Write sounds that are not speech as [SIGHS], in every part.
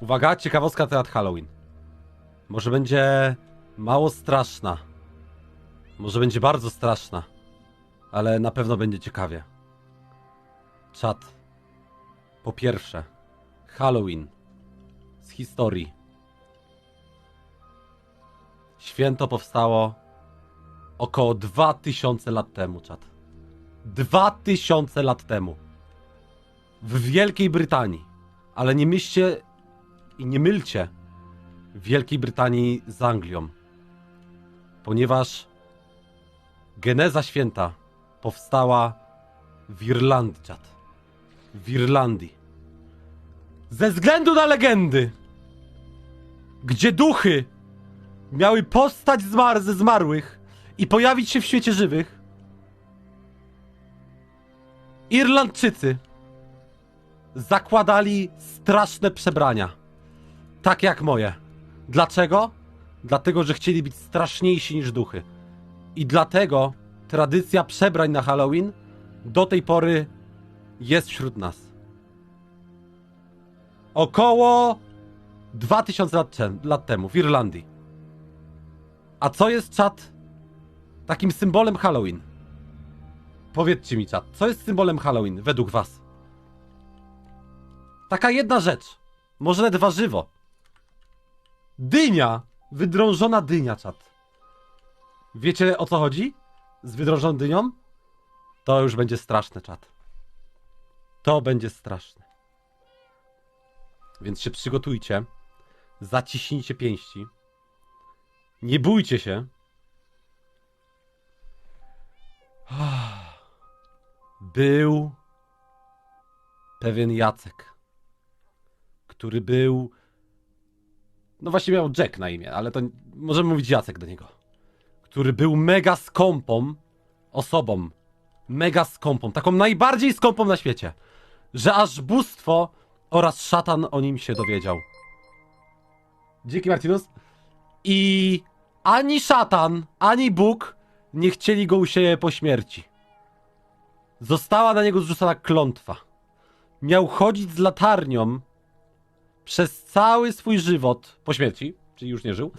Uwaga, ciekawostka na temat Halloween. Może będzie mało straszna. Może będzie bardzo straszna. Ale na pewno będzie ciekawie. Czat. Po pierwsze, Halloween z historii. Święto powstało około 2000 lat temu, czat. 2000 lat temu. W Wielkiej Brytanii. Ale nie myślcie i nie mylcie Wielkiej Brytanii z Anglią. Ponieważ geneza święta powstała w Irlandii. W Irlandii. Ze względu na legendy, gdzie duchy miały postać zmar ze zmarłych i pojawić się w świecie żywych, Irlandczycy zakładali straszne przebrania. Tak jak moje. Dlaczego? Dlatego, że chcieli być straszniejsi niż duchy. I dlatego tradycja przebrań na Halloween do tej pory jest wśród nas. Około 2000 lat, lat temu w Irlandii. A co jest czat takim symbolem Halloween? Powiedzcie mi czat, co jest symbolem Halloween według was? Taka jedna rzecz. Może nawet warzywo. Dynia. Wydrążona dynia, czat. Wiecie o co chodzi? Z wydrążoną dynią? To już będzie straszne, czat. To będzie straszne. Więc się przygotujcie. Zaciśnijcie pięści. Nie bójcie się. [SIGHS] Był pewien Jacek, który był. No właśnie miał Jack na imię, ale to możemy mówić Jacek do niego. Który był mega skąpą osobą. Mega skąpą, taką najbardziej skąpą na świecie. Że aż bóstwo oraz szatan o nim się dowiedział. Dzięki Martinus. I ani szatan, ani Bóg nie chcieli go u siebie po śmierci. Została na niego zrzucona klątwa. Miał chodzić z latarnią przez cały swój żywot po śmierci, czyli już nie żył.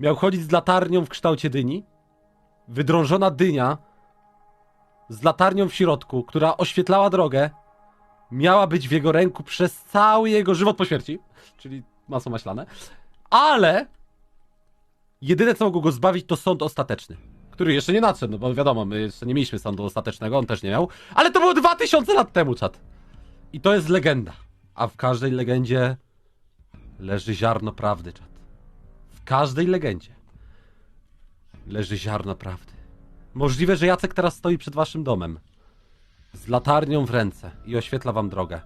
Miał chodzić z latarnią w kształcie dyni. Wydrążona dynia z latarnią w środku, która oświetlała drogę, miała być w jego ręku przez cały jego żywot po śmierci, czyli masło maślane. Ale jedyne co mogło go zbawić to sąd ostateczny który jeszcze nie nadszedł, no bo wiadomo, my jeszcze nie mieliśmy sądu ostatecznego, on też nie miał, ale to było 2000 lat temu, czat. I to jest legenda. A w każdej legendzie leży ziarno prawdy, czat. W każdej legendzie leży ziarno prawdy. Możliwe, że Jacek teraz stoi przed waszym domem z latarnią w ręce i oświetla wam drogę.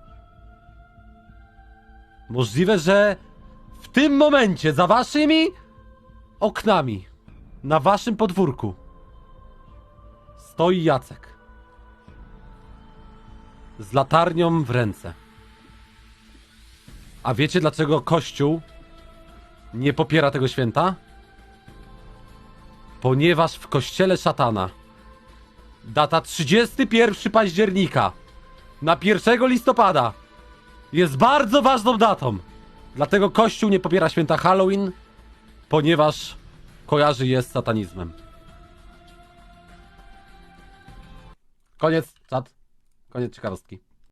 Możliwe, że w tym momencie za waszymi oknami na waszym podwórku stoi Jacek. Z latarnią w ręce. A wiecie dlaczego Kościół nie popiera tego święta? Ponieważ w kościele szatana data 31 października na 1 listopada jest bardzo ważną datą. Dlatego Kościół nie popiera święta Halloween, ponieważ kojarzy je z satanizmem. Koniec, czat. Koniec ciekawostki.